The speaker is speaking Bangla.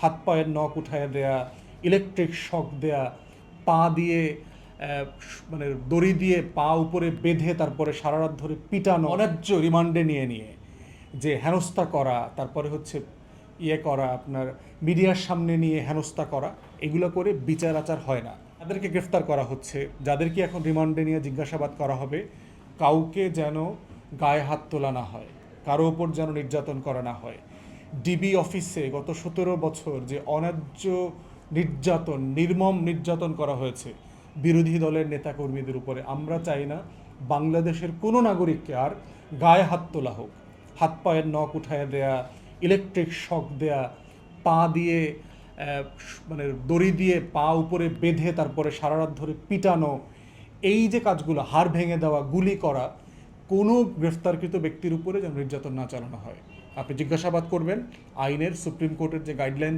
হাত পায়ের নখ উঠায় দেয়া ইলেকট্রিক শক দেয়া, পা দিয়ে মানে দড়ি দিয়ে পা উপরে বেঁধে তারপরে সারা রাত ধরে পিটানো, অন্যায্য রিমান্ডে নিয়ে নিয়ে, যে হেনস্থা করা, তারপরে হচ্ছে ইয়ে করা, আপনার মিডিয়ার সামনে নিয়ে হেনস্থা করা, এগুলো করে বিচার আচার হয় না। তাদেরকে গ্রেফতার করা হচ্ছে। যাদেরকে এখন রিমান্ডে নিয়ে জিজ্ঞাসাবাদ করা হবে, কাউকে যেন গায়ে হাত তোলা না হয়, কারও ওপর যেন নির্যাতন করা না হয়। ডিবি অফিসে গত সতেরো বছর যে অন্যায্য নির্যাতন, নির্মম নির্যাতন করা হয়েছে, বিরোধী দলের নেতাকর্মীদের উপরে আমরা চাই না বাংলাদেশের কোনো নাগরিককে আর গায়ে হাত তোলা হোক। হাত পায়ের নখ উঠায় দেয়া ইলেকট্রিক শক দেয়া, পা দিয়ে মানে দড়ি দিয়ে পা উপরে বেঁধে তারপরে সারা রাত ধরে পিটানো, এই যে কাজগুলো, হাড় ভেঙে দেওয়া, গুলি করা, কোনো গ্রেফতারকৃত ব্যক্তির উপরে যেন নির্যাতন না চালানো হয়। আপনি জিজ্ঞাসাবাদ করবেন আইনের সুপ্রিম কোর্টের যে গাইডলাইন